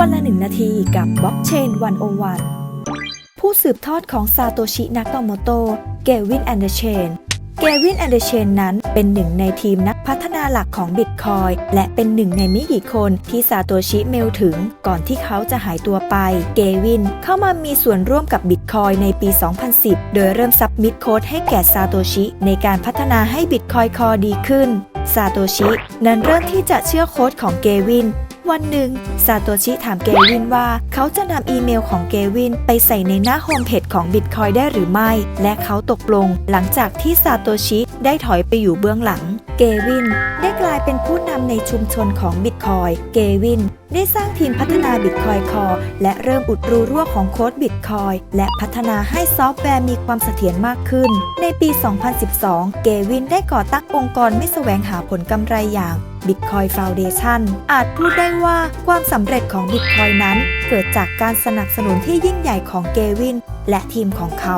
วันละหนึ่งนาทีกับบล็อกเชนวันโอวันผู้สืบทอดของซาโตชินากาโมโตเกวินแอนเดอร์เชนเกวินแอนเดอร์เชนนั้นเป็นหนึ่งในทีมนักพัฒนาหลักของบิตคอยและเป็นหนึ่งในไม่กี่คนที่ซาโตชิเมลถึงก่อนที่เขาจะหายตัวไป เกวินเข้ามามีส่วนร่วมกับบิตคอยในปี 2010 โดยเริ่มซับมิดโค้ดให้แก่ซาโตชิในการพัฒนาให้บิตคอยคอดีขึ้นซาโตชินั้นเริ่มที่จะเชื่อโค้ดของเกวิน วันหนึ่งซาโตชิถามเกวินว่าเขาจะนำอีเมลของเกวินไปใส่ในหน้าโฮมเพจของ Bitcoin ได้หรือไม่ และเขาตกลงหลังจากที่ซาโตชิได้ถอยไปอยู่เบื้องหลัง เกวินได้กลายเป็นผู้นำในชุมชนของ Bitcoin เกวินได้สร้างทีมพัฒนา Bitcoin Core และเริ่มอุดรูรั่วของโค้ด Bitcoin และพัฒนาให้ซอฟต์แวร์มีความเสถียรมากขึ้น ในปี 2012 เกวินได้ก่อตั้งองค์กรไม่แสวงหาผลกำไรอย่าง Bitcoin Foundation อาจพูดได้ว่าความสำเร็จของ Bitcoin นั้น เกิดจากการสนับสนุนที่ยิ่งใหญ่ของเกวิน และทีมของเขา